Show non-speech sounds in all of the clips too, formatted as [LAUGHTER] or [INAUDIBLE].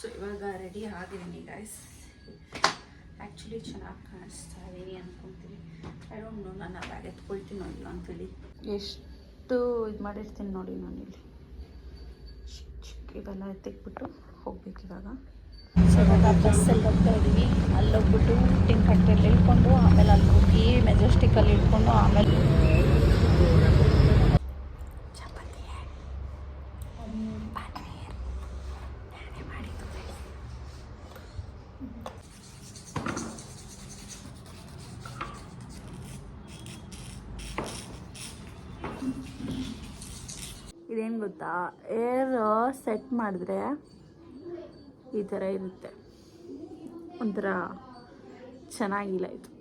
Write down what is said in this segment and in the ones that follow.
So ಇವಾಗ ready ಆಗಿದ್ದೀನಿ guys actually ಚೆನ್ನಾಗಿ ಕಾಣಿಸ್ತಾ ಇದ್ದೀನಿ ಅಂದ್ಕೊತೀನಿ ಐ ಡೋಂಟ್ ನೋ ನಾನು ಬ್ಯಾಗ್ ಎತ್ಕೊಳ್ತೀನೋ ಇಲ್ಲ ಅಂತೇಳಿ ಎಷ್ಟು ಇದು ಮಾಡಿರ್ತೀನಿ ನೋಡಿ ನಾನು ಇಲ್ಲಿ ಚಿಕ್ಕ ಇವೆಲ್ಲ ಎತ್ತಿಕ್ಬಿಟ್ಟು ಹೋಗ್ಬೇಕು ಇವಾಗ. ಸೊ ಇವಾಗ ಬಸ್ಸಲ್ಲಿ ಹೋಗ್ತಾ ಇದ್ದೀವಿ ಅಲ್ಲಿ ಹೋಗ್ಬಿಟ್ಟು ಕಟ್ಟೆಯಲ್ಲಿ ಇಳ್ಕೊಂಡು ಆಮೇಲೆ ಅಲ್ಲಿ ಹೋಗಿ ಮೆಜೆಸ್ಟಿಕಲ್ಲಿ ಇಟ್ಕೊಂಡು ಆಮೇಲೆ ಚಪಾತಿ ಪನ್ನೀರ್ ನಾನೇ ಮಾಡಿದ್ದು guys. ಇದೇನು ಗೊತ್ತಾ? ಏರ್ ಸೆಟ್ ಮಾಡಿದ್ರೆ ಈ ಥರ ಇರುತ್ತೆ. ಒಂಥರ ಚೆನ್ನಾಗಿಲ್ಲ ಇದು.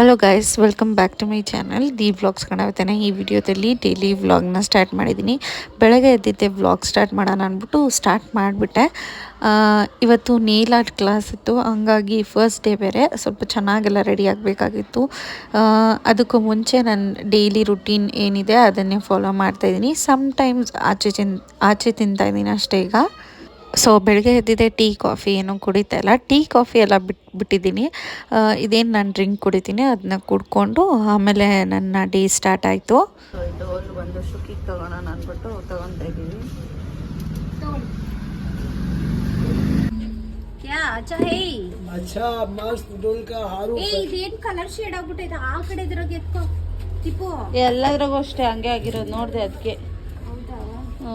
Hello guys welcome back to my channel the vlogs ಕಾಣುತ್ತೇನೆ ಈ ವಿಡಿಯೋದಲ್ಲಿ ಡೈಲಿ ವ್ಲಾಗ್ನ ಸ್ಟಾರ್ಟ್ ಮಾಡಿದ್ದೀನಿ. ಬೆಳಗ್ಗೆ ಎದ್ದಿದ್ದೆ ವ್ಲಾಗ್ ಸ್ಟಾರ್ಟ್ ಮಾಡೋಣ ಅಂದ್ಬಿಟ್ಟು ಸ್ಟಾರ್ಟ್ ಮಾಡಿಬಿಟ್ಟೆ. ಇವತ್ತು ನೇಲ್ ಆರ್ಟ್ ಕ್ಲಾಸ್ ಇತ್ತು. ಹಂಗಾಗಿ ಫಸ್ಟ್ ಡೇ ಬೇರೆ. ಸ್ವಲ್ಪ ಚೆನ್ನಾಗೆಲ್ಲ ರೆಡಿ ಆಗಬೇಕಾಗಿತ್ತು. ಅದಕ್ಕೂ ಮುಂಚೆ ನನ್ನ ಡೈಲಿ ರುಟೀನ್ ಏನಿದೆ ಅದನ್ನೇ ಫಾಲೋ ಮಾಡ್ತಾಯಿದ್ದೀನಿ ಸಮ್ಟೈಮ್ಸ್ ಆಚೆ ತಿನ್, ಆಚೆ ತಿಂತಾಯಿದ್ದೀನಿ ಅಷ್ಟೇ ಈಗ. ಸೊ ಬೆಳಗ್ಗೆ ಎದ್ದಿದೆ ಟೀ ಕಾಫಿ ಏನು ಕುಡಿತಾ ಇಲ್ಲ. ಟೀ ಕಾಫಿ ಎಲ್ಲ ಬಿಟ್ಟು ಬಿಟ್ಟಿದ್ದೀನಿ. ಇದೇನು ನಾನು ಡ್ರಿಂಕ್ ಕುಡಿತೀನಿ ಅದನ್ನ ಕುಡ್ಕೊಂಡು ಆಮೇಲೆ ನನ್ನ ಡೇ ಸ್ಟಾರ್ಟ್ ಆಯಿತು. ಒಂದು ಕಲರ್ ಶೇಡ್ ಆ ಕಡೆ ಎಲ್ಲದ್ರಾಗೂ ಅಷ್ಟೇ ಹಂಗೆ ಆಗಿರೋದು ನೋಡಿದೆ ಅದಕ್ಕೆ ಹ್ಞೂ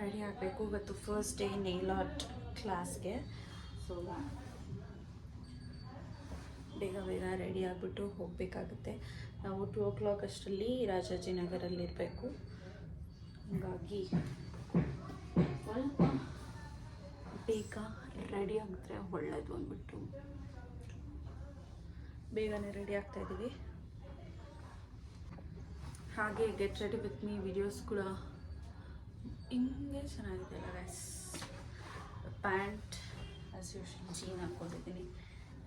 ರೆಡಿ ಆಗಬೇಕು. ಇವತ್ತು ಫಸ್ಟ್ ಡೇ ನೇಲ್ ಆರ್ಟ್ ಕ್ಲಾಸ್ಗೆ ಸೊ ಬೇಗ ಬೇಗ ರೆಡಿ ಆಗಿಬಿಟ್ಟು ಹೋಗಬೇಕಾಗುತ್ತೆ. ನಾವು ಟೂ ಓ ಕ್ಲಾಕ್ ಅಷ್ಟರಲ್ಲಿ ರಾಜಾಜಿನಗರಲ್ಲಿರಬೇಕು ಹಾಗಾಗಿ ಸ್ವಲ್ಪ ಬೇಗ ರೆಡಿ ಆಗಿದ್ರೆ ಒಳ್ಳೇದು ಅಂದ್ಬಿಟ್ಟು. ಬೇಗನೆ ರೆಡಿ ಆಗ್ತಾ ಇದ್ದೀವಿ. ಹಾಗೆ get ready with me videos ಕೂಡ ಹಿಂಗೆ ಚೆನ್ನಾಗಿದೆ ಅಲ್ಲ guys pant as usual jean ಹಾಕ್ಕೊಂಡಿದ್ದೀನಿ.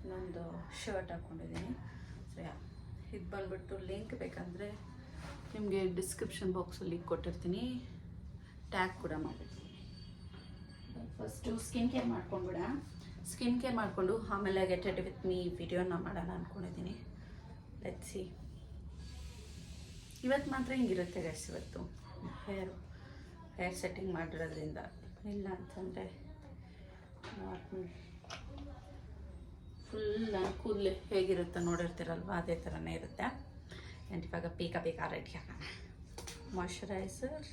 ಇನ್ನೊಂದು ಶರ್ಟ್ ಹಾಕ್ಕೊಂಡಿದ್ದೀನಿ. ಸೊ ಯಾ ಇದು ಬಂದುಬಿಟ್ಟು ಲಿಂಕ್ ಬೇಕಂದರೆ ನಿಮಗೆ ಡಿಸ್ಕ್ರಿಪ್ಷನ್ ಬಾಕ್ಸಲ್ಲಿ ಕೊಟ್ಟಿರ್ತೀನಿ. ಟ್ಯಾಗ್ ಕೂಡ ಮಾಡಿರ್ತೀನಿ ಫಸ್ಟು ಸ್ಕಿನ್ ಕೇರ್ ಮಾಡ್ಕೊಂಡ್ಬಿಡ. ಸ್ಕಿನ್ ಕೇರ್ ಮಾಡಿಕೊಂಡು ಆಮೇಲೆ ಗೆಟ್ ರೆಡಿ ವಿತ್ ಮೀ ವಿಡಿಯೋನ ಮಾಡೋಣ ಅಂದ್ಕೊಂಡಿದ್ದೀನಿ ಸಿ ಇವತ್ತು ಮಾತ್ರ ಹಿಂಗಿರುತ್ತೆ ಗೈಸ್ ಇವತ್ತು. ಹೇರು ಹೇರ್ ಸೆಟ್ಟಿಂಗ್ ಮಾಡಿರೋದ್ರಿಂದ. ಇಲ್ಲ ಅಂತಂದರೆ ಫುಲ್ ಕೂದಲು ಹೇಗಿರುತ್ತೆ ನೋಡಿರ್ತೀರಲ್ವ, ಅದೇ ಥರನೇ ಇರುತ್ತೆ. ಆ್ಯಂಡ್ ಇವಾಗ ಪೀಕ ಬೇಗ ರೆಡಿ ಆಗೋಣ. ಮಾಯಶ್ಚರೈಸರ್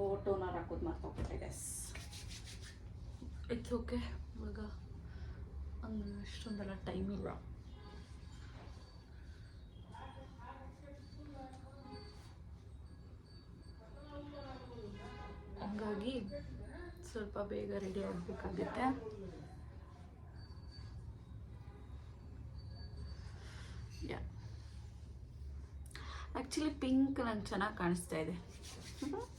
ಓ ಟೋನರ್ ಹಾಕೋದು ಮರ್ತೋಗ್ಬಿಟ್ಟೆ ಗೈಸ್ ಇಟ್ಸ್ ಓಕೆ ಇವಾಗ ಅಷ್ಟೊಂದೆಲ್ಲ ಟೈಮ್ ಇಲ್ಲ. ಹಂಗಾಗಿ ಸ್ವಲ್ಪ ಬೇಗ ರೆಡಿ ಆಗಬೇಕಾಗುತ್ತೆ. ಆ್ಯಕ್ಚುಲಿ ಪಿಂಕ್ ನಂಗೆ ಚೆನ್ನಾಗಿ ಕಾಣಿಸ್ತಾ ಇದೆ. [LAUGHS]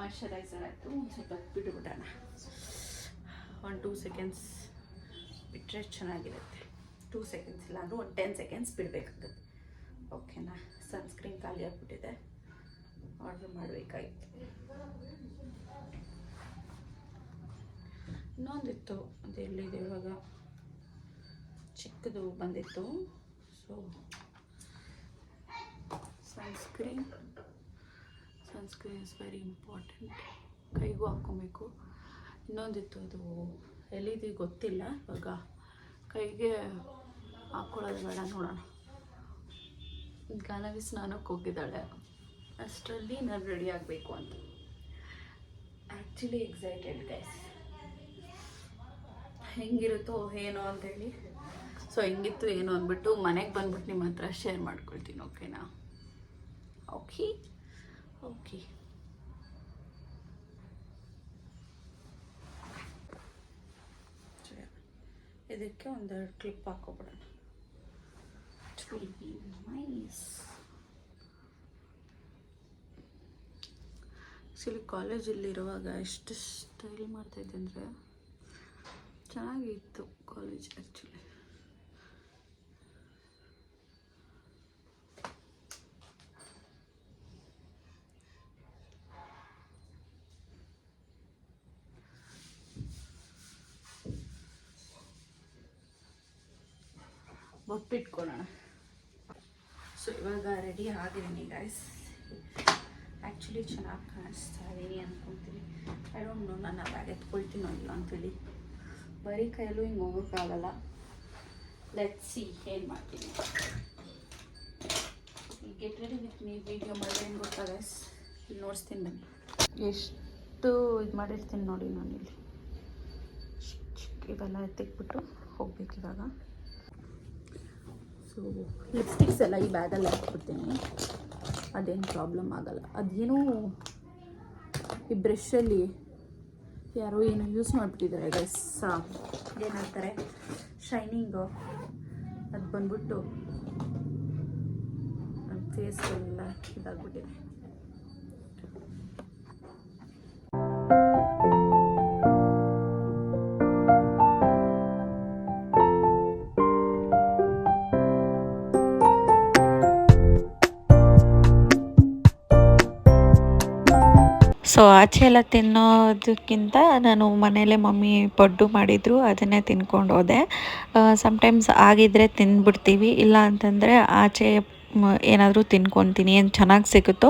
ಮಾಯ್ಶ್ಚರೈಸರ್ ಆಯಿತು, ಒಂದು ಸ್ವಲ್ಪ ಬಿಟ್ಟು ಬಿಡೋಣ ಒನ್ ಟೂ ಸೆಕೆಂಡ್ಸ್ ಬಿಟ್ಟರೆ ಚೆನ್ನಾಗಿರುತ್ತೆ. ಟೂ ಸೆಕೆಂಡ್ಸ್ ಇಲ್ಲ ಅಂದರೆ ಒಂದು ಟೆನ್ ಸೆಕೆಂಡ್ಸ್ ಬಿಡಬೇಕಾಗುತ್ತೆ. ಓಕೆನಾ ಸನ್ಸ್ಕ್ರೀನ್ ಖಾಲಿ ಆಗಿಬಿಟ್ಟಿದೆ. ಆರ್ಡ್ರ್ ಮಾಡಬೇಕಾಗಿತ್ತು ಇನ್ನೊಂದಿತ್ತು, ಅದು ಎಲ್ಲಿದೆ ಇವಾಗ? ಚಿಕ್ಕದು ಬಂದಿತ್ತು. So sunscreen sunscreen is very important ಕೈಗೂ ಹಾಕ್ಕೊಬೇಕು. ಇನ್ನೊಂದಿತ್ತು ಅದು ಎಲ್ಲಿದೆ ಗೊತ್ತಿಲ್ಲ. ಇವಾಗ ಕೈಗೆ ಹಾಕ್ಕೊಳ್ಳೋದು ಬೇಡ ನೋಡೋಣ. ಗಾನವಿ ಸ್ನಾನಕ್ಕೆ ಹೋಗಿದ್ದಾಳೆ. ಅಷ್ಟರಲ್ಲಿ ನಾನು ರೆಡಿ ಆಗಬೇಕು ಅಂತ. ಆ್ಯಕ್ಚುಲಿ ಎಕ್ಸೈಟೆಡ್ ಗೈಸ್ ಹೆಂಗಿರುತ್ತೋ ಏನೋ ಅಂತೇಳಿ ಸೊ ಹೆಂಗಿತ್ತು ಏನು ಅಂದ್ಬಿಟ್ಟು ಮನೆಗೆ ಬಂದ್ಬಿಟ್ಟು ನಿಮ್ಮ ಹತ್ರ ಶೇರ್ ಮಾಡ್ಕೊಳ್ತೀನಿ ಓಕೆನಾ ಓಕೆ ಓಕೆ ಇದಕ್ಕೆ ಒಂದೆರಡು ಕ್ಲಿಪ್ ಹಾಕೋಬಿಡೋಣ. Nice. ಆ್ಯಕ್ಚುಲಿ ಕಾಲೇಜಲ್ಲಿರುವಾಗ ಎಷ್ಟು ಸ್ಟೈಲ್ ಮಾಡ್ತಾಯಿದ್ದೆ ಅಂದರೆ ಚೆನ್ನಾಗಿತ್ತು ಕಾಲೇಜ್ ಆ್ಯಕ್ಚುಲಿ ಬೊಟ್ಟಿಟ್ಕೊಳ್ಳೋಣ ಸೊ ಇವಾಗ ರೆಡಿ ಆಗಿದ್ದೀನಿ ಗೈಸ್ ಆ್ಯಕ್ಚುಲಿ ಚೆನ್ನಾಗಿ ಕಾಣಿಸ್ತಾ ಇದ್ದೀನಿ ಅಂದ್ಕೊತೀನಿ ಐ ಡೋಂಟ್ ನೋ ನಾನು ಬ್ಯಾಗ್ ಎತ್ಕೊಳ್ತೀನೋ ಇಲ್ಲ ಅಂತೇಳಿ. ಬರೀ ಕೈಯಲ್ಲೂ ಹಿಂಗೆ ಹೋಗೋಕ್ಕಾಗಲ್ಲ ಲೆಟ್ ಸಿ ಏನು ಮಾಡ್ತೀನಿ. Get ready with me video ಮಾಡಿದ್ರೆ ಏನು ಗೊತ್ತಾ ಗೈಸ್ ಇಲ್ಲಿ ನೋಡಿಸ್ತೀನಿ ಬನ್ನಿ. ಎಷ್ಟು ಇದು ಮಾಡಿರ್ತೀನಿ ನೋಡಿ ನಾನು ಇಲ್ಲಿ ಇವೆಲ್ಲ ಎತ್ತಿಕ್ಬಿಟ್ಟು ಹೋಗ್ಬೇಕು ಇವಾಗ. ಲಿಪ್ಸ್ಟಿಕ್ಸ್ ಎಲ್ಲ ಈ ಬ್ಯಾಗಲ್ಲಿ ಹಾಕ್ಬಿಡ್ತೀನಿ. ಅದೇನು ಪ್ರಾಬ್ಲಮ್ ಆಗಲ್ಲ. ಅದೇನೋ ಈ ಬ್ರಷಲ್ಲಿ ಯಾರೋ ಏನೋ ಯೂಸ್ ಮಾಡಿಬಿಟ್ಟಿದ್ದಾರೆ ಡ್ರೆಸ್ ಏನಂತಾರೆ ಶೈನಿಂಗು ಅದು ಬಂದ್ಬಿಟ್ಟು ನನ್ನ ಫೇಸ್ ಎಲ್ಲ ಇದಾಗ್ಬಿಟ್ಟಿದೆ. ಸೊ ಆಚೆ ಎಲ್ಲ ತಿನ್ನೋದಕ್ಕಿಂತ ನಾನು ಮನೆಯಲ್ಲೇ ಮಮ್ಮಿ ಪಡ್ಡು ಮಾಡಿದ್ರು ಅದನ್ನೇ ತಿನ್ಕೊಂಡು ಹೋದೆ. ಸಮ್ಟೈಮ್ಸ್ ಆಗಿದ್ರೆ ತಿಂದ್ಬಿಡ್ತೀವಿ ಇಲ್ಲ ಅಂತಂದರೆ ಆಚೆ ಏನಾದರೂ ತಿನ್ಕೊತೀನಿ ಏನು ಚೆನ್ನಾಗಿ ಸಿಗುತ್ತೋ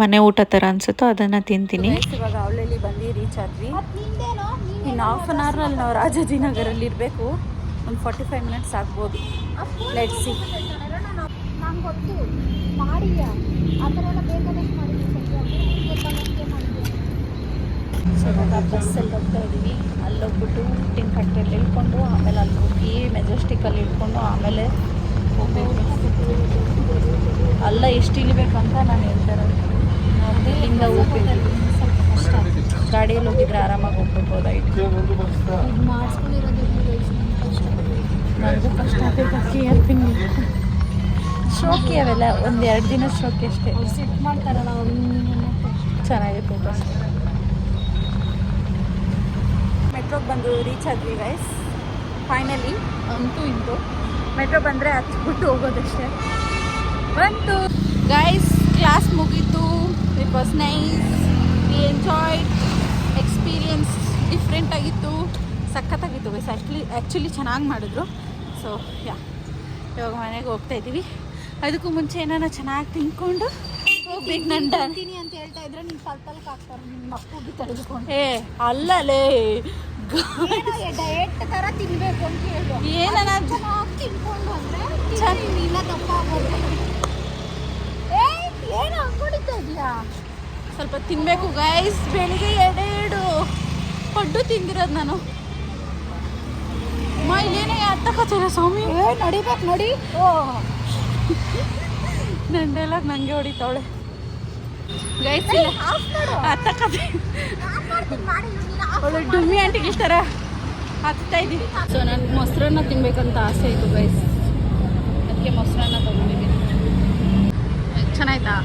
ಮನೆ ಊಟ ಥರ ಅನಿಸುತ್ತೋ ಅದನ್ನು ತಿಂತೀನಿ. ಇವಾಗ ಅವಳಲ್ಲಿ ಬಂದು ರೀಚ್ ಆದ್ವಿ. ಇನ್ನು ಹಾಫ್ ಅನ್ ಅವರ್ನಲ್ಲಿ ನಾವು ರಾಜಾಜಿನಗರಲ್ಲಿ ಇರಬೇಕು. ಒಂದು ಫಾರ್ಟಿ ಫೈವ್ ಮಿನಿಟ್ಸ್ ಆಗ್ಬೋದು ಲೆಟ್ ಸಿ ನಂಗೆ ಗೊತ್ತು ಮಾಡಿದ್ಯಾ ಆ ಥರ ಎಲ್ಲ ಬೇಕಾದಷ್ಟು ಮಾಡಿದ್ವಿ ಸದ್ಯ ಮಾಡಿದ್ವಿ ಸೊ ಇವಾಗ ಬಸ್ಸಲ್ಲಿ ಹೋಗ್ತಾ ಇದ್ದೀವಿ ಅಲ್ಲಿ ಹೋಗ್ಬಿಟ್ಟು ಟಿಂಕಟ್ಟಲ್ಲಿ ಇಳ್ಕೊಂಡು ಆಮೇಲೆ ಅಲ್ಲಿ ಹೋಗಿ ಮೆಜೆಸ್ಟಿಕಲ್ಲಿ ಇಳ್ಕೊಂಡು ಆಮೇಲೆ ಹೋಗ್ಬೇಕು. ಅಲ್ಲ ಎಷ್ಟು ಇಳಿಬೇಕಂತ ನಾನು ಹೇಳ್ತಾರೆ ಇಲ್ಲಿಂದ ಹೋಗ್ಬೇಕು ಸ್ವಲ್ಪ ಕಷ್ಟ ಗಾಡಿಯಲ್ಲಿ ಹೋಗಿದ್ರೆ ಆರಾಮಾಗಿ ಹೋಗ್ಬೇಕು ಇದು ಮಾಡಿಸ್ಕೊಂಡಿರೋದು ಕಷ್ಟ ನನಗೂ ಕಷ್ಟ ಆಗಬೇಕು ಹೇಳ್ತೀನಿ ಶೋಕಿ ಅವೆಲ್ಲ ಒಂದು ಎರಡು ದಿನ ಶೋಕಿ ಅಷ್ಟೇ. ಸಿಟ್ ಮಾಡ್ತಾರಲ್ಲ ಚೆನ್ನಾಗಿರ್ತೈತೆ ಅಷ್ಟೇ. ಮೆಟ್ರೋಗೆ ಬಂದು ರೀಚ್ ಆದ್ವಿ ಗೈಸ್ ಫೈನಲಿ ಅಂತೂ ಇಂತು. ಮೆಟ್ರೋ ಬಂದರೆ ಹಚ್ಬಿಟ್ಟು ಹೋಗೋದಷ್ಟೇ. ಬಂತು. ಗೈಸ್ ಕ್ಲಾಸ್ ಮುಗೀತು. It was nice we enjoyed experience different ಆಗಿತ್ತು. ಸಖತ್ತಾಗಿತ್ತು ಗೈಸ್ ಆ್ಯಕ್ಚುಲಿ ಆ್ಯಕ್ಚುಲಿ ಚೆನ್ನಾಗಿ ಮಾಡಿದ್ರು. ಸೊ ಯಾ ಇವಾಗ ಮನೆಗೆ ಹೋಗ್ತಾ ಇದ್ದೀವಿ ಅದಕ್ಕೂ ಮುಂಚೆ ಏನಾರ ಚೆನ್ನಾಗಿ ತಿನ್ಕೊಂಡು ಹೋಗ್ಬೇಕು ನನ್ನ ತಿಂತೀನಿ ಅಂತ ಹೇಳ್ತಾ ಇದ್ರೆ ನಿನ್ ಕಲ್ತಲ್ಕ್ ಹಾಕ್ತಾರೆ ನಿನ್ನ ಮಕ್ಕಳಿಗೆ ತಡೆದುಕೊಂಡು. ಏ ಅಲ್ಲಲೇ. ಡಯಟ್ ತರ ತಿನ್ಬೇಕು ಅಂತ ಹೇಳು. ಏನನ ಚೆನ್ನಾಗಿ ತಿನ್ಕೊಂಡು ಅಂದ್ರೆ ಚೆನ್ನ- ತಿಂದ್ರೆ ಇಲ್ಲ ದಪ್ಪ ಆಗೋದು ಏ ಏನು ಇದೆಯಾ? ಸ್ವಲ್ಪ ತಿನ್ಬೇಕು ಗೈಸ್ ಬೆಳಿಗ್ಗೆ ಎರಡು ಪಡ್ಡು ತಿಂದಿರೋದು ನಾನು. ಮಾ ಇಲ್ಲೇನೇ ಅತ್ತಕತ್ತಿರ ಸ್ವಾಮಿ? ನಡಿಬೇಕು ನೋಡಿ. ಓ. ನನ್ನ ಡೈಲಾಗ್ ನನಗೆ ಹೊಡಿತಾವಳೆ. ಅವಳು ಡುಮ್ಮಿ ಆಂಟಿಗೆ ಥರ ಹತ್ತಾ ಇದ್ದೀನಿ. ಸೊ ನನಗೆ ಮೊಸರನ್ನ ತಿನ್ಬೇಕಂತ ಆಸೆ ಇತ್ತು ಗೈಸ್ ಅದಕ್ಕೆ ಮೊಸರನ್ನ ತಗೊಂಡಿದ್ದೀನಿ. ಚೆನ್ನಾಯ್ತಾ?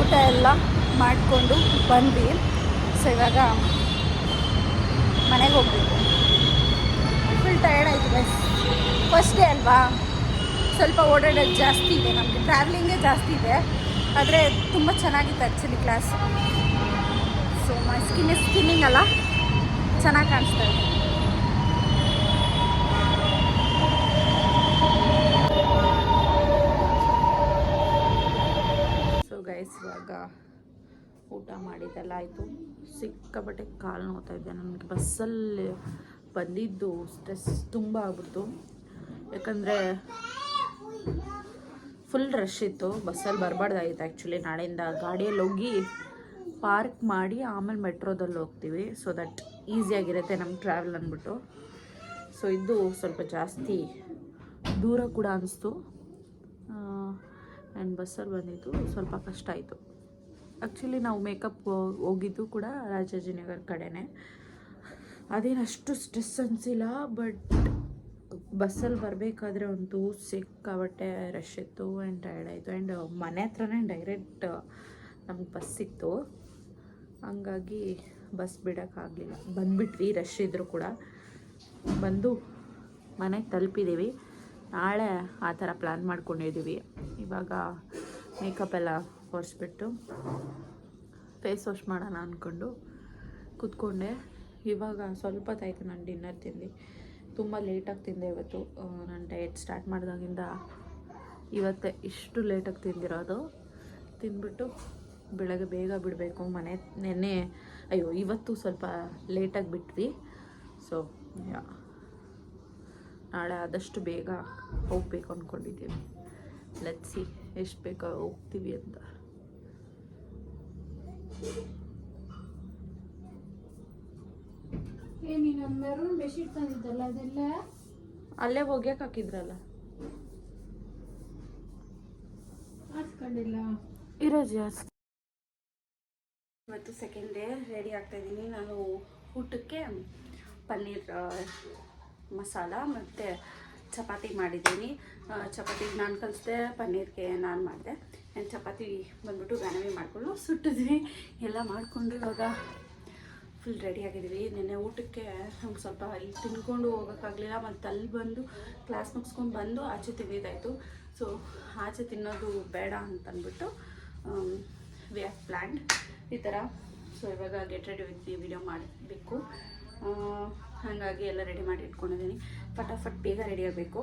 ಊಟ ಎಲ್ಲ ಮಾಡಿಕೊಂಡು ಬಂದು ಸೊ ಇವಾಗ ಮನೆಗೆ ಹೋಗ್ಬೇಕು. ಟಯರ್ಡ್ ಆಯಿತು ಬಸ್ ಫಸ್ಟ್ ಡೇ ಅಲ್ವಾ? ಸ್ವಲ್ಪ ಓಡಾಡೋದು ಜಾಸ್ತಿ ಇದೆ, ನಮಗೆ ಟ್ರಾವೆಲಿಂಗೇ ಜಾಸ್ತಿ ಇದೆ. ಆದರೆ ತುಂಬ ಚೆನ್ನಾಗಿತ್ತು actually class so my skin is skinning ಅಲ್ಲ? ಚೆನ್ನಾಗಿ ಕಾಣಿಸ್ತಾ ಇದೆ. ಸೊ ಗೈಸ್ ಇವಾಗ ಊಟ ಮಾಡಿದ್ದೆಲ್ಲ ಆಯಿತು. ಸಿಕ್ಕಾಪಟ್ಟೆ ಕಾಲು ನೋಡ್ತಾ ಇದೆ ನನಗೆ ಬಸ್ಸಲ್ಲಿ ಬಂದಿದ್ದು ಸ್ಟ್ರೆಸ್ ತುಂಬ ಆಗ್ಬಿಡ್ತು. ಯಾಕಂದರೆ ಫುಲ್ ರಶ್ ಇತ್ತು. ಬಸ್ಸಲ್ಲಿ ಬರಬಾರ್ದಾಗಿತ್ತು ಆ್ಯಕ್ಚುಲಿ ನಾಳೆಯಿಂದ ಗಾಡಿಯಲ್ಲಿ ಹೋಗಿ ಪಾರ್ಕ್ ಮಾಡಿ ಆಮೇಲೆ ಮೆಟ್ರೋದಲ್ಲಿ ಹೋಗ್ತೀವಿ. ಸೊ ದಟ್ ಈಸಿಯಾಗಿರುತ್ತೆ ನಮ್ಮ ಟ್ರಾವೆಲ್ ಅಂದ್ಬಿಟ್ಟು. ಸೊ ಇದು ಸ್ವಲ್ಪ ಜಾಸ್ತಿ ದೂರ ಕೂಡ ಅನಿಸ್ತು. ಆ್ಯಂಡ್ ಬಸ್ಸಲ್ಲಿ ಬಂದಿದ್ದು ಸ್ವಲ್ಪ ಕಷ್ಟ ಆಯಿತು. ಆ್ಯಕ್ಚುಲಿ ನಾವು ಮೇಕಪ್ ಹೋಗಿದ್ದು ಕೂಡ ರಾಜಾಜಿನಗರ್ ಕಡೆನೇ. ಅದೇನಷ್ಟು ಸ್ಟ್ರೆಸ್ ಅನಿಸಿಲ್ಲ ಬಟ್ ಬಸ್ಸಲ್ಲಿ ಬರಬೇಕಾದ್ರೆ ಒಂದು ಸಿಕ್ಕಾಬಟ್ಟೆ ರಶ್ ಇತ್ತು ಆ್ಯಂಡ್ ಟೈರ್ಡ್ ಆಯಿತು. ಆ್ಯಂಡ್ ಮನೆ ಹತ್ರನೇ ಡೈರೆಕ್ಟ್ ನಮ್ಗೆ ಬಸ್ ಇತ್ತು. ಹಂಗಾಗಿ ಬಸ್ ಬಿಡೋಕ್ಕಾಗಲಿಲ್ಲ ಬಂದುಬಿಟ್ವಿ ರಶ್ ಇದ್ದರೂ ಕೂಡ. ಬಂದು ಮನೆಗೆ ತಲುಪಿದ್ದೀವಿ ನಾಳೆ ಆ ಥರ ಪ್ಲ್ಯಾನ್ ಮಾಡ್ಕೊಂಡಿದ್ದೀವಿ ಇವಾಗ ಮೇಕಪ್ ಎಲ್ಲ ಒರೆಸ್ಬಿಟ್ಟು ಫೇಸ್ ವಾಶ್ ಮಾಡೋಣ ಅಂದ್ಕೊಂಡು ಕೂತ್ಕೊಂಡೆ. ಇವಾಗ ಸ್ವಲ್ಪ ಹೊತ್ತಾಯಿತು ನಾನು ಡಿನ್ನರ್ ತಿಂದು. ತುಂಬ ಲೇಟಾಗಿ ತಿಂದೆ ಇವತ್ತು. ನಾನು ಡಯಟ್ ಸ್ಟಾರ್ಟ್ ಮಾಡಿದಾಗಿಂದ ಇವತ್ತು ಇಷ್ಟು ಲೇಟಾಗಿ ತಿಂದಿರೋದು. ತಿಂದ್ಬಿಟ್ಟು ಬೆಳಗ್ಗೆ ಬೇಗ ಬಿಡಬೇಕು. ಮನೆ, ನೆನ್ನೆ, ಅಯ್ಯೋ, ಇವತ್ತು ಸ್ವಲ್ಪ ಲೇಟಾಗಿ ಬಿಟ್ವಿ. ಸೊ ನಾಳೆ ಆದಷ್ಟು ಬೇಗ ಹೋಗ್ಬೇಕು ಅಂದ್ಕೊಂಡಿದ್ದೀವಿ ಲಚ್ಚಿ ಎಷ್ಟು ಬೇಗ ಹೋಗ್ತೀವಿ ಅಂತ. ಏ ನೀನು ಮೆರೂನ್ ಬೆಡ್ಶೀಟ್ ತಂದಿದ್ದಲ್ಲ ಅದೆಲ್ಲ? ಅಲ್ಲೇ ಒಗ್ಯಕ್ಕೆ ಹಾಕಿದ್ರಲ್ಲ. ಇರೋ ಜಾಸ್ತಿ ಇವತ್ತು ಸೆಕೆಂಡ್ ಡೇ ರೆಡಿ ಆಗ್ತಾ ಇದ್ದೀನಿ. ನಾನು ಊಟಕ್ಕೆ ಪನ್ನೀರ್ ಮಸಾಲ ಮತ್ತು ಚಪಾತಿ ಮಾಡಿದ್ದೀನಿ. ಚಪಾತಿಗೆ ನಾನು ಕಲಿಸಿದೆ ಪನ್ನೀರ್ಗೆ ನಾನು ಮಾಡಿದೆ. ಆ್ಯಂಡ್ ಚಪಾತಿ ಬಂದ್ಬಿಟ್ಟು ಗಣವಿ ಮಾಡಿಕೊಂಡು ಸುಟ್ಟಿದ್ವಿ. ಎಲ್ಲ ಮಾಡಿಕೊಂಡು ಇವಾಗ ಫುಲ್ ರೆಡಿ ಆಗಿದ್ದೀವಿ. ನಿನ್ನೆ ಊಟಕ್ಕೆ ನಮ್ಗೆ ಸ್ವಲ್ಪ ಇಲ್ಲಿ ತಿನ್ಕೊಂಡು ಹೋಗೋಕ್ಕಾಗಲಿಲ್ಲ, ಮತ್ತು ಅಲ್ಲಿ ಬಂದು ಕ್ಲಾಸ್ ಮುಗಿಸ್ಕೊಂಡು ಬಂದು ಆಚೆ ತಿಂದಿದ್ದಾಯಿತು. ಸೊ ಆಚೆ ತಿನ್ನೋದು ಬೇಡ ಅಂತಂದ್ಬಿಟ್ಟು ವಿ ಹ್ಯಾವ್ ಪ್ಲ್ಯಾಂಡ್ ಈ ಥರ ಸೊ ಇವಾಗ ಗೆಟ್ ರೆಡಿ ವಿತ್ ವಿಡಿಯೋ ಮಾಡಬೇಕು. ಹಾಗಾಗಿ ಎಲ್ಲ ರೆಡಿ ಮಾಡಿ ಇಟ್ಕೊಂಡಿದ್ದೀನಿ ಫಟಾಫಟ್ ಬೇಗ ರೆಡಿ ಆಗಬೇಕು.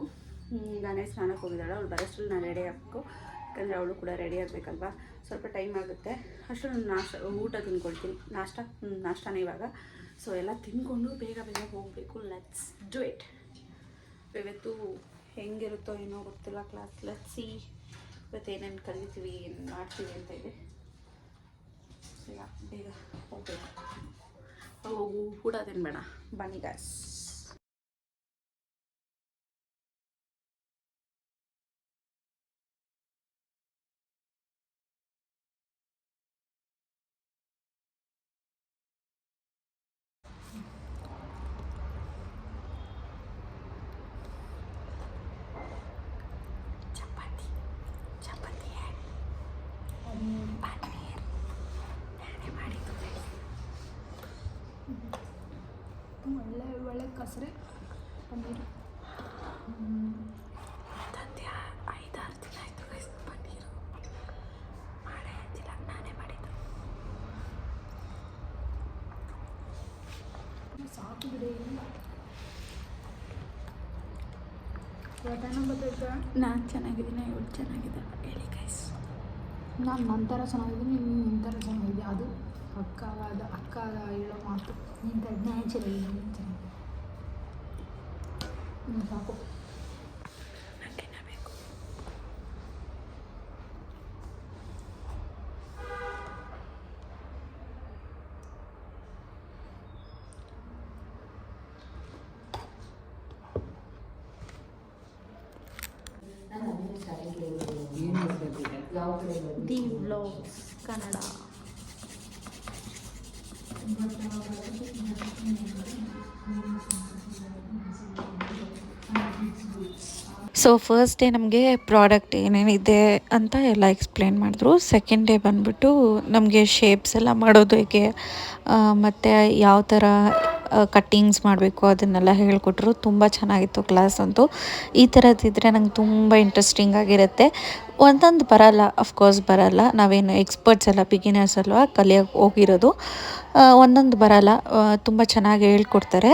ನಾನೇ ಸ್ನಾನಕ್ಕೆ ಹೋಗಿದ್ದಾಳೆ. ಅವಳು ಬರೋಷ್ಟ್ರಲ್ಲಿ ನಾನು ರೆಡಿ ಆಗಬೇಕು. ಯಾಕಂದರೆ ಅವಳು ಕೂಡ ರೆಡಿ ಆಗಬೇಕಲ್ವಾ? ಸ್ವಲ್ಪ ಟೈಮ್ ಆಗುತ್ತೆ. ಅಷ್ಟು ನಾನು ನಾಷ್ಟ, ಊಟ ತಿನ್ಕೊಳ್ತೀನಿ. ನಾಷ್ಟ ನಾಷ್ಟಾನೇ ಇವಾಗ. ಸೊ ಎಲ್ಲ ತಿನ್ಕೊಂಡು ಬೇಗ ಬೇಗ ಹೋಗಬೇಕು. ಲೆಟ್ಸ್ ಡು ಇಟ್ ಇವತ್ತು ಹೆಂಗಿರುತ್ತೋ ಏನೋ ಗೊತ್ತಿಲ್ಲ ಕ್ಲಾಸ್ ಲೆಟ್ಸ್ ಸಿ ಇವತ್ತು ಏನೇನು ಕಲಿತೀವಿ, ಏನು ಮಾಡ್ತೀವಿ ಅಂತ ಇದೆ. ಯಾ, ಬೇಗ ಹೋಗ್ಬೇಕು. ಹೋಗು ಊಟ ತಿನ್ಬೇಡ. ಬನ್ನಿ ಗಾಸ್ ಚಪಾತಿ ಚಪಾತಿ ಪನ್ನೀರ್ ನಾನೇ ಮಾಡಿದ್ದು ಒಳ್ಳೆ ಒಳ್ಳೆ ಕಸರೆ ಪನ್ನೀರು. ತಂದೆ ಐದಾರು ದಿನ ಆಯಿತು ಗೈಸ್ ಪನ್ನೀರು ಮಾಡೇ ಇದ್ದಿಲ್ಲ ನಾನೇ ಮಾಡಿದ್ದು. ಸಾಕು ಬಿಡಿ ಇಲ್ಲ. ನಾನು ಚೆನ್ನಾಗಿದ್ದೀನಿ ಇವಳು ಚೆನ್ನಾಗಿದೆ ಹೇಳಿ ಗೈಸ್ ನಾನು ನಂತರ ಚೆನ್ನಾಗಿದ್ದೀನಿ ನೀನು ಥರ ಚೆನ್ನಾಗಿದೆ ಅದು ಅಕ್ಕವಾದ ಅಕ್ಕ ಹೇಳೋ ಮಾತು ನಿಂತ ನ್ಯಾಚುರಲ್ ಚೆನ್ನಾಗಿದೆ ಹ್ಞೂ ಸಾಕು ನನಗೆ ಬೇಕು the vlogs Kannada so first day ನಮಗೆ ಪ್ರಾಡಕ್ಟ್ ಏನೇನಿದೆ ಅಂತ ಎಲ್ಲ ಎಕ್ಸ್ಪ್ಲೇನ್ ಮಾಡಿದ್ರು. ಸೆಕೆಂಡ್ ಡೇ ಬಂದುಬಿಟ್ಟು ನಮಗೆ ಶೇಪ್ಸ್ ಎಲ್ಲ ಮಾಡೋದು ಹೇಗೆ ಮತ್ತು ಯಾವ ಥರ ಕಟ್ಟಿಂಗ್ಸ್ ಮಾಡಬೇಕು ಅದನ್ನೆಲ್ಲ ಹೇಳ್ಕೊಟ್ರು. ತುಂಬ ಚೆನ್ನಾಗಿತ್ತು ಕ್ಲಾಸ್ ಅಂತೂ. ಈ ಥರದ್ದಿದ್ರೆ ನಂಗೆ ತುಂಬ ಇಂಟ್ರೆಸ್ಟಿಂಗ್ ಆಗಿರುತ್ತೆ. ಒಂದೊಂದು ಬರಲ್ಲ ಅಫ್ಕೋರ್ಸ್ ಬರಲ್ಲ. ನಾವೇನು ಎಕ್ಸ್ಪರ್ಟ್ಸ್ ಎಲ್ಲ ಬಿಗಿನರ್ಸ್ ಅಲ್ವಾ, ಕಲಿಯೋಕೆ ಹೋಗಿರೋದು. ಒಂದೊಂದು ಬರಲ್ಲ ತುಂಬ ಚೆನ್ನಾಗಿ ಹೇಳ್ಕೊಡ್ತಾರೆ.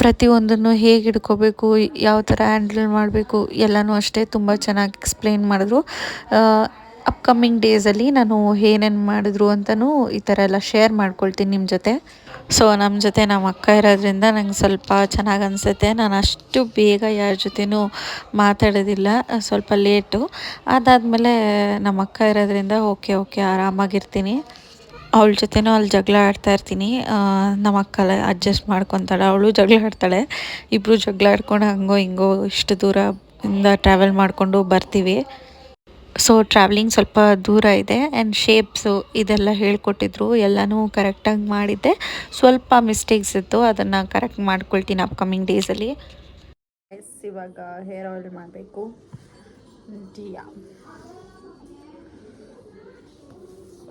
ಪ್ರತಿಯೊಂದನ್ನು ಹೇಗೆ ಹಿಡ್ಕೋಬೇಕು, ಯಾವ ಥರ ಹ್ಯಾಂಡಲ್ ಮಾಡಬೇಕು ಎಲ್ಲನೂ ಅಷ್ಟೇ ತುಂಬ ಚೆನ್ನಾಗಿ ಎಕ್ಸ್ಪ್ಲೇನ್ ಮಾಡಿದ್ರು. ಅಪ್ಕಮಿಂಗ್ ಡೇಸಲ್ಲಿ ನಾನು ಏನೇನು ಮಾಡಿದ್ರು ಅಂತಲೂ ಈ ಥರ ಎಲ್ಲ ಶೇರ್ ಮಾಡ್ಕೊಳ್ತೀನಿ ನಿಮ್ಮ ಜೊತೆ. ಸೊ ನಮ್ಮ ಜೊತೆ ನಮ್ಮ ಅಕ್ಕ ಇರೋದ್ರಿಂದ ನಂಗೆ ಸ್ವಲ್ಪ ಚೆನ್ನಾಗಿ ಅನಿಸುತ್ತೆ. ನಾನು ಅಷ್ಟು ಬೇಗ ಯಾರ ಜೊತೆನೂ ಮಾತಾಡೋದಿಲ್ಲ, ಸ್ವಲ್ಪ ಲೇಟು ಅದಾದಮೇಲೆ ನಮ್ಮ ಅಕ್ಕ ಇರೋದ್ರಿಂದ ಓಕೆ ಓಕೆ ಆರಾಮಾಗಿರ್ತೀನಿ. ಅವಳ ಜೊತೆನೂ ಅಲ್ಲಿ ಜಗಳ ಆಡ್ತಾ ಇರ್ತೀನಿ. ನಮ್ಮ ಅಕ್ಕ ಅಡ್ಜಸ್ಟ್ ಮಾಡ್ಕೊತಾಳೆ. ಅವಳು ಜಗಳ ಆಡ್ತಾಳೆ. ಇಬ್ಬರು ಜಗಳ ಆಡ್ಕೊಂಡು ಹಂಗೋ ಹಿಂಗೋ ಇಷ್ಟು ದೂರ ಇಂದ ಟ್ರಾವೆಲ್ ಮಾಡಿಕೊಂಡು ಬರ್ತೀವಿ. ಸೊ ಟ್ರಾವೆಲಿಂಗ್ ಸ್ವಲ್ಪ ದೂರ ಇದೆ ಆ್ಯಂಡ್ ಶೇಪ್ಸು ಇದೆಲ್ಲ ಹೇಳ್ಕೊಟ್ಟಿದ್ರು. ಎಲ್ಲನೂ ಕರೆಕ್ಟಾಗಿ ಮಾಡಿದ್ದೆ. ಸ್ವಲ್ಪ ಮಿಸ್ಟೇಕ್ಸ್ ಇತ್ತು. ಅದನ್ನು ಕರೆಕ್ಟ್ ಮಾಡ್ಕೊಳ್ತೀನಿ ಅಪ್ಕಮಿಂಗ್ ಡೇಸಲ್ಲಿ ಇವಾಗ ಹೇರ್ ಆಯಿಲ್ ಮಾಡಬೇಕು.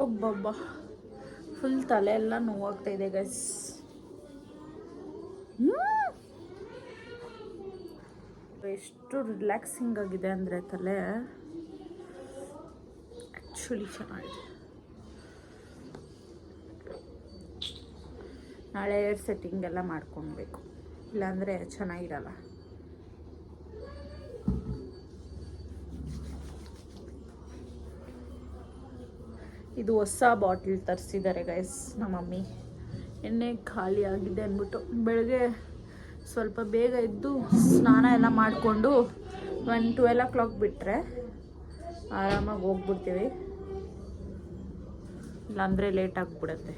ಒಬ್ಬೊಬ್ಬ. ಫುಲ್ ತಲೆ ಎಲ್ಲ ನೋವಾಗ್ತಾ ಇದೆ ಗೈಸ್ ಎಷ್ಟು ರಿಲ್ಯಾಕ್ಸಿಂಗ್ ಆಗಿದೆ ಅಂದರೆ ತಲೆ. ಆ್ಯಕ್ಚುಲಿ ಚೆನ್ನಾಗಿದೆ. ನಾಳೆ ಸೆಟ್ಟಿಂಗ್ ಎಲ್ಲ ಮಾಡ್ಕೊಳ್ಬೇಕು. ಇಲ್ಲಾಂದರೆ ಚೆನ್ನಾಗಿರಲ್ಲ. ಇದು ಹೊಸ ಬಾಟ್ಲ್ ತರಿಸಿದ್ದಾರೆ ಗೈಸ್ ನಮ್ಮ ಮಮ್ಮಿ ಎಣ್ಣೆ ಖಾಲಿ ಆಗಿದೆ ಅಂದ್ಬಿಟ್ಟು. ಬೆಳಗ್ಗೆ ಸ್ವಲ್ಪ ಬೇಗ ಎದ್ದು ಸ್ನಾನ ಎಲ್ಲ ಮಾಡಿಕೊಂಡು ಒನ್ ಟ್ವೆಲ್ ಓ ಕ್ಲಾಕ್ ಬಿಟ್ಟರೆ ಆರಾಮಾಗಿ ಹೋಗ್ಬಿಡ್ತೀವಿ. ಇಲ್ಲಾಂದರೆ ಲೇಟ್ ಆಗಿಬಿಡತ್ತೆ.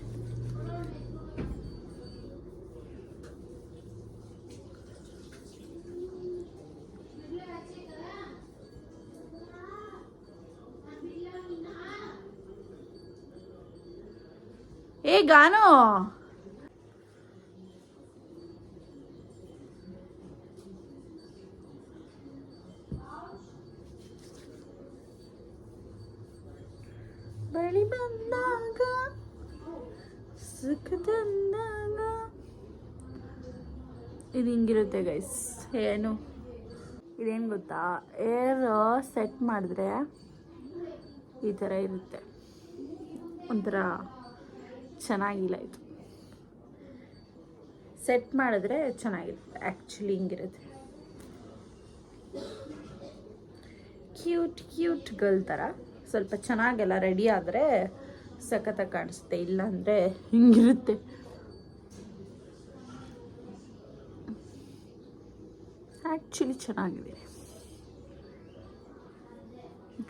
ಗಾನು ಬಳಿ ಬಂದಾಗ ಸುಖ ತಂದಾಗ ಇದು ಹಿಂಗಿರುತ್ತೆ ಗೈಸ್ ಏನು? ಇದೇನು ಗೊತ್ತಾ? ಏರ್ ಸೆಟ್ ಮಾಡಿದ್ರೆ ಈ ಥರ ಇರುತ್ತೆ. ಒಂಥರ ಚೆನ್ನಾಗಿಲ್ಲ ಇದು. ಸೆಟ್ ಮಾಡಿದ್ರೆ ಚೆನ್ನಾಗಿರುತ್ತೆ ಆ್ಯಕ್ಚುಲಿ ಹಿಂಗಿರುತ್ತೆ. ಕ್ಯೂಟ್ ಕ್ಯೂಟ್ ಗರ್ಲ್ ಥರ. ಸ್ವಲ್ಪ ಚೆನ್ನಾಗೆಲ್ಲ ರೆಡಿ ಆದರೆ ಸಖತ್ತಾಗಿ ಕಾಣಿಸುತ್ತೆ, ಇಲ್ಲಾಂದರೆ ಹಿಂಗಿರುತ್ತೆ. ಆ್ಯಕ್ಚುಲಿ ಚೆನ್ನಾಗಿದೆ.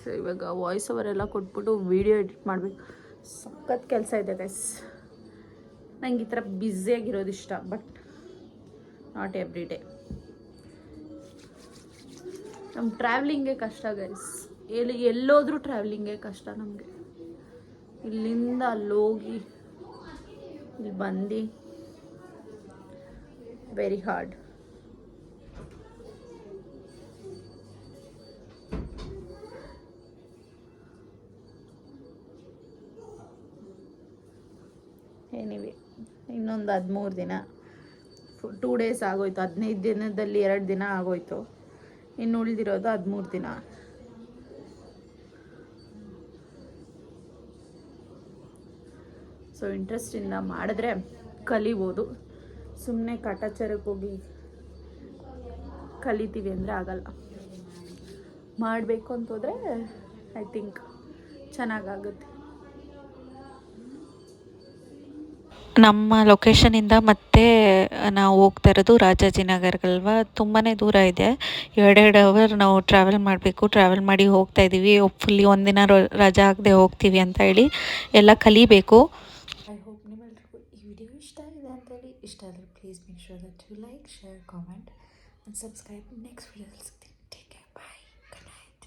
ಸೊ ಇವಾಗ ವಾಯ್ಸ್ ಓವರ್ ಎಲ್ಲ ಕೊಟ್ಬಿಟ್ಟು ವೀಡಿಯೋ ಎಡಿಟ್ ಮಾಡಬೇಕು. ಸಖತ್ ಕೆಲಸ ಇದೆ ಗೈಸ್ ನಂಗೆ ಈ ಥರ ಬ್ಯುಸಿಯಾಗಿರೋದು ಇಷ್ಟ ಬಟ್ ನಾಟ್ ಎವ್ರಿ ಡೇ ನಮ್ಮ ಟ್ರಾವೆಲಿಂಗೇ ಕಷ್ಟ ಗೈಸ್ ಎಲ್ಲಿ, ಎಲ್ಲೋದ್ರೂ ಟ್ರಾವೆಲಿಂಗೇ ಕಷ್ಟ ನಮಗೆ. ಇಲ್ಲಿಂದ ಅಲ್ಲೋಗಿ ಇಲ್ಲಿ ಬಂದು ವೆರಿ ಹಾರ್ಡ್ ಎನಿವೆ ಇನ್ನೊಂದು ಹದಿಮೂರು ದಿನ. ಟೂ ಡೇಸ್ ಆಗೋಯ್ತು. ಹದಿನೈದು ದಿನದಲ್ಲಿ ಎರಡು ದಿನ ಆಗೋಯ್ತು. ಇನ್ನು ಉಳಿದಿರೋದು ಹದಿಮೂರು ದಿನ. ಸೊ ಇಂಟ್ರೆಸ್ಟಿಂದ ಮಾಡಿದ್ರೆ ಕಲಿಬೋದು. ಸುಮ್ಮನೆ ಕಟಾಚಾರಕ್ಕೆ ಹೋಗಿ ಕಲಿತೀವಿ ಅಂದರೆ ಆಗಲ್ಲ. ಮಾಡಬೇಕು ಅಂತ ಹೋದರೆ ಐ ಥಿಂಕ್ ಚೆನ್ನಾಗಾಗುತ್ತೆ. ನಮ್ಮ ಲೊಕೇಶನಿಂದ ಮತ್ತೆ ನಾವು ಹೋಗ್ತಾ ಇರೋದು ರಾಜಾಜಿನಗರ್ಗಲ್ವಾ ತುಂಬಾ ದೂರ ಇದೆ. ಎರಡೆರಡು ಅವರ್ ನಾವು ಟ್ರಾವೆಲ್ ಮಾಡಬೇಕು. ಟ್ರಾವೆಲ್ ಮಾಡಿ ಹೋಗ್ತಾ ಇದ್ದೀವಿ ಹೋಪ್ಫುಲ್ಲಿ ಒಂದಿನ ರಜಾ ಆಗದೆ ಹೋಗ್ತೀವಿ ಅಂತ ಹೇಳಿ ಎಲ್ಲ ಕಲಿಬೇಕು. ಐ ಹೋಪ್ ನಿಮ್ಮೆಲ್ಲರಿಗೂ ಈ ವಿಡಿಯೋ ಇಷ್ಟ ಆಗಿದೆ ಅಂತ ಹೇಳಿ. ಇಷ್ಟ ಆದರೆ please make sure that you like share comment and subscribe next ವಿಡಿಯೋದಲ್ಲಿ ಸಿಗ್ತೀನಿ. Take care bye good night